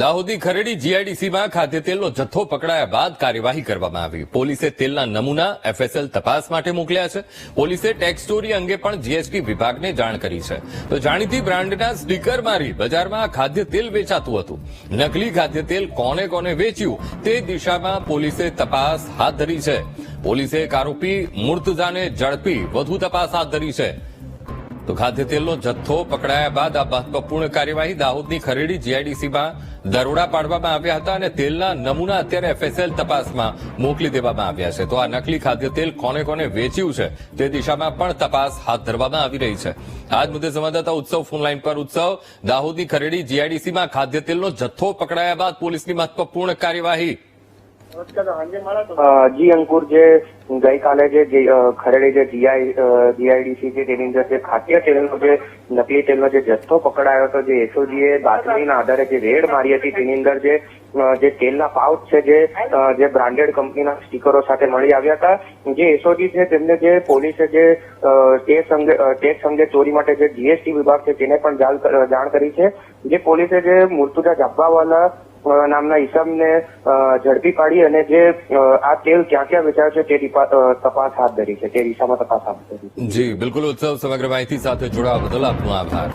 દાહોદી ખરેડી જીઆઈડીસીમાં ખાદ્ય તેલનો જથ્થો પકડાયા બાદ કાર્યવાહી કરવામાં આવી. પોલીસે તેલના નમૂના એફએસએલ તપાસ માટે મોકલ્યા છે. પોલીસે ટેક્સ ચોરી અંગે પણ જીએસટી વિભાગને જાણ કરી છે. તો જાણીતી બ્રાન્ડના સ્ટીકર મારી બજારમાં ખાદ્ય તેલ વેચાતું હતું. નકલી ખાદ્ય તેલ કોને કોને વેચ્યું તે દિશામાં પોલીસે તપાસ હાથ ધરી છે. પોલીસે એક આરોપી મૂર્તજાને ઝડપી વધુ તપાસ હાથ ધરી છે. તો ખાદ્ય તેલનો જથ્થો પકડાયા બાદ આ મહત્વપૂર્ણ કાર્યવાહી દાહોદની ખરેડી જીઆઈડીસીમાં દરોડા પાડવામાં આવ્યા હતા અને તેલના નમૂના અત્યારે એફએસએલ તપાસમાં મોકલી દેવામાં આવ્યા છે. તો આ નકલી ખાદ્ય તેલ કોને કોને વેચ્યું છે તે દિશામાં પણ તપાસ હાથ ધરવામાં આવી રહી છે. આજ મુદ્દે સંવાદદાતા ઉત્સવ ફોનલાઈન પર ઉત્સવ. દાહોદની ખરેડી જીઆઈડીસીમાં ખાદ્ય તેલનો જથ્થો પકડાયા બાદ પોલીસની મહત્વપૂર્ણ કાર્યવાહી જી, અંકુર, જે ગઈકાલે જે ખરેડી જે જીઆઈ જીઆઈડીસી છે તેની અંદર જે ખાદ્ય તેલનો જે, નકલી તેલનો જે જથ્થો પકડાયો હતો, જે એસઓજીએ બાતમીના આધારે જે રેડ મારી હતી, તેની અંદર જે જે તેલના પાઉચ છે, જે બ્રાન્ડેડ કંપનીના સ્ટીકરો સાથે મળી આવ્યા હતા. જે એસઓજી છે, તેમને જે પોલીસે જે ટેક્સ અંગે ટેક્સ અંગે ચોરી માટે જે જીએસટી વિભાગ છે, તેને પણ જાણ કરી છે. જે પોલીસે જે મુર્તુજા જાબ્બાવાલા નામના ઈસમને ઝડપી પાડી અને જે આ તેલ ક્યાં ક્યાં વેચાયો છે તે તપાસ હાથ ધરી છે, તે દિશામાં તપાસ હાથ ધરી જી, બિલકુલ ઉત્સવ સમગ્ર માહિતી સાથે જોડાવા બદલ આપનો આભાર.